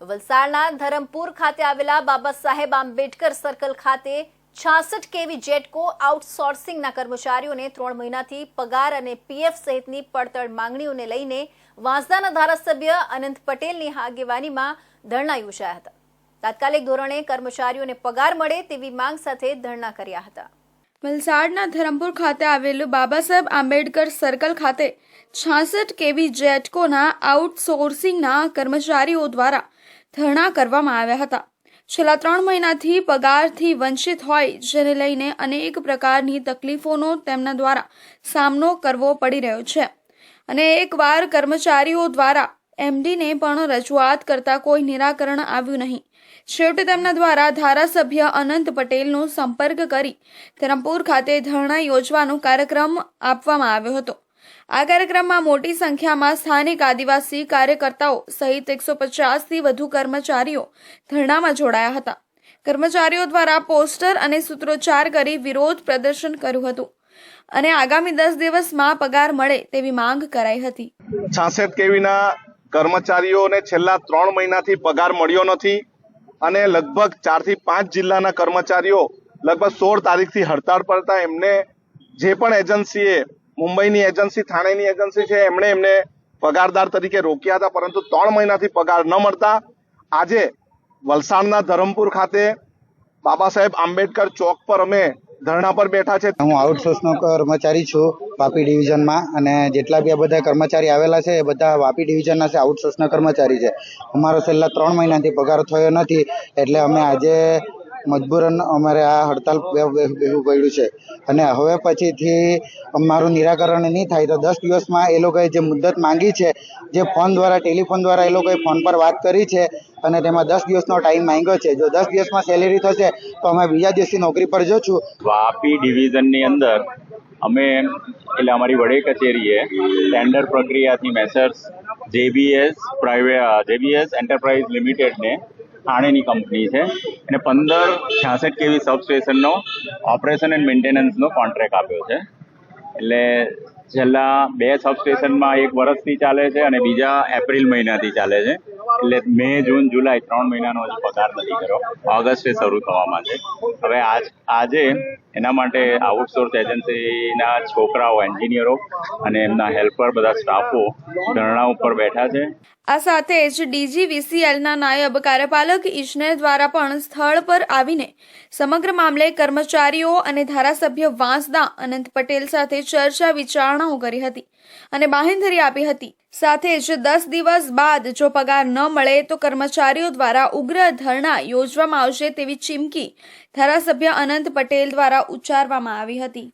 વલસાડના ધરમપુર ખાતે આવેલા બાબા સાહેબ આંબેડકર સર્કલ ખાતે છાસઠ કેવી જેટકો આઉટસોર્સિંગના કર્મચારીઓને ત્રણ મહિનાથી પગાર અને પીએફ સહિતની પડતર માંગણીઓને લઈને વાંસદાના ધારાસભ્ય અનંત પટેલની આગેવાનીમાં ધરણા યોજાયા હતા. તાત્કાલિક ધોરણે કર્મચારીઓને પગાર મળે તેવી માંગ સાથે ધરણા કર્યા હતા. વલસાડના ધરમપુર ખાતે આવેલું બાબા સાહેબ આંબેડકર સર્કલ ખાતે છાસઠ કેવી જેટકોના આઉટસોર્સિંગના કર્મચારીઓ દ્વારા ધરણા કરવામાં આવ્યા હતા. છેલ્લા ત્રણ મહિનાથી પગારથી વંચિત હોય, જેને લઈને અનેક પ્રકારની તકલીફોનો તેમના દ્વારા સામનો કરવો પડી રહ્યો છે. અને એકવાર કર્મચારીઓ દ્વારા એમડીને પણ રજૂઆત કરતા કોઈ નિરાકરણ આવ્યું નહીં. છેવટે તેમના દ્વારા ધારાસભ્ય અનંત પટેલનો સંપર્ક કરી ધરમપુર ખાતે ધરણા યોજવાનો કાર્યક્રમ આપવામાં આવ્યો હતો. આ કાર્યક્રમમાં મોટી સંખ્યામાં સ્થાનિક આદિવાસી કાર્યકર્તાઓ સહિત એકસો પચાસથી વધુ કર્મચારીઓ ધરણામાં જોડાયા હતા. કર્મચારીઓ દ્વારા પોસ્ટર અને સૂત્રોચ્ચાર કરી વિરોધ પ્રદર્શન કર્યું હતું અને આગામી દસ દિવસમાં પગાર મળે તેવી માંગ કરાઈ હતી. છાસઠ કેવીના કર્મચારીઓને છેલ્લા ત્રણ મહિનાથી પગાર મળ્યો નથી અને લગભગ ચારથી પાંચ જિલ્લાના કર્મચારીઓ લગભગ સોળ તારીખથી હડતાળ પર હતા. એમને જે પણ એજન્સીએ મુંબઈની એજન્સી, થાણેની એજન્સી છે. એમણે એમને પગારદાર તરીકે રોક્યા હતા, પરંતુ ત્રણ મહિનાથી પગાર ન મળતા. આજે વલસાડના ધરમપુર ખાતે બાબા સાહેબ આંબેડકર ચોક પર અમે ધરણા પર બેઠા છે. હું આઉટસોર્સનો કર્મચારી છું, વાપી ડિવિઝનમાં, અને જેટલા બી આ બધા કર્મચારી આવેલા છે, એ બધા વાપી ડિવિઝનના છે આઉટસોર્સના કર્મચારી છે. અમારો છેલ્લા ત્રણ મહિનાથી પગાર થયો નથી, એટલે અમે આજે મજબૂરન અમારે આ હડતાલ બે- પડ્યું છે. અને હવે પછીથી અમારું નિરાકરણ નહીં થાય તો દસ દિવસમાં એ લોકોએ જે મુદત માંગી છે, જે ફોન દ્વારા, ટેલિફોન દ્વારા એ લોકોએ ફોન પર વાત કરી છે અને તેમાં દસ દિવસનો ટાઈમ માંગ્યો છે. જો દસ દિવસમાં સેલેરી થશે તો અમે બીજા દિવસથી નોકરી પર જશું. વાપી ડિવિઝનની અંદર અમે, એટલે અમારી વડે કચેરીએ ટેન્ડર પ્રક્રિયાથી messrs JBS private JBS enterprise લિમિટેડને થાણેની કંપની છે. અને પંદર છાસઠ કેવી સબસ્ટેશનનો ઓપરેશન એન્ડ મેન્ટેનન્સનો કોન્ટ્રાક્ટ આપ્યો છે. એટલે છેલ્લા બે સબસ્ટેશનમાં એક વર્ષથી ચાલે છે અને બીજા એપ્રિલ મહિનાથી ચાલે છે. એટલે મે, જૂન, જુલાઈ ત્રણ મહિનાનો હજી પગાર નથી કર્યો. ઓગસ્ટે શરૂ થવામાં છે. હવે આજ, આજે એના માટે આઉટસોર્સ એજન્સીના છોકરાઓ એન્જિનિયરો અને એમના હેલ્પર બધા સ્ટાફો ધરણા ઉપર બેઠા છે. આ સાથે જ ડીજીવીસીએલના નાયબ કાર્યપાલક ઇજનેર દ્વારા પણ સ્થળ પર આવીને સમગ્ર મામલે કર્મચારીઓ અને ધારાસભ્ય વાંસદા અનંત પટેલ સાથે ચર્ચા વિચારણાઓ કરી હતી અને બાહેંધરી આપી હતી. સાથે જ દસ દિવસ બાદ જો પગાર ન મળે તો કર્મચારીઓ દ્વારા ઉગ્ર ધરણા યોજવામાં આવશે તેવી ચીમકી ધારાસભ્ય અનંત પટેલ દ્વારા ઉચ્ચારવામાં આવી હતી.